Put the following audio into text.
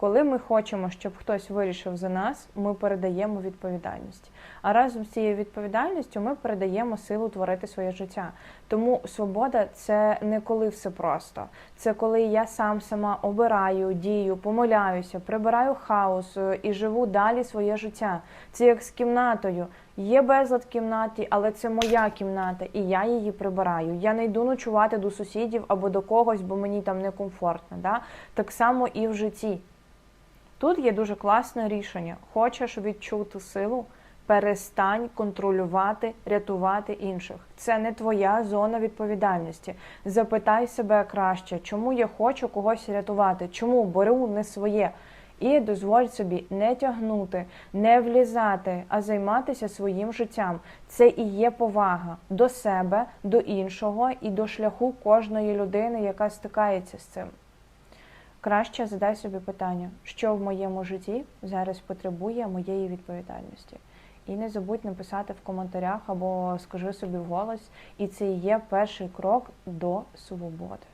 Коли ми хочемо, щоб хтось вирішив за нас, ми передаємо відповідальність. А разом з цією відповідальністю ми передаємо силу творити своє життя. Тому свобода це не коли все просто. Це коли я сам сама обираю, дію, помиляюся, прибираю хаос е, і живу далі своє життя. Це як з кімнатою. Є безлад в кімнаті, але це моя кімната, і я її прибираю. Я не йду ночувати до сусідів або до когось, бо мені там некомфортно. Да? Так само і в житті. Тут є дуже класне рішення. Хочеш відчути силу, перестань контролювати, рятувати інших. Це не твоя зона відповідальності. Запитай себе краще, чому я хочу когось рятувати, чому беру не своє. І дозволь собі не тягнути, не влізати, а займатися своїм життям. Це і є повага до себе, до іншого і до шляху кожної людини, яка стикається з цим. Краще задай собі питання, що в моєму житті зараз потребує моєї відповідальності. І не забудь написати в коментарях або скажи собі вголос, і це є перший крок до свободи.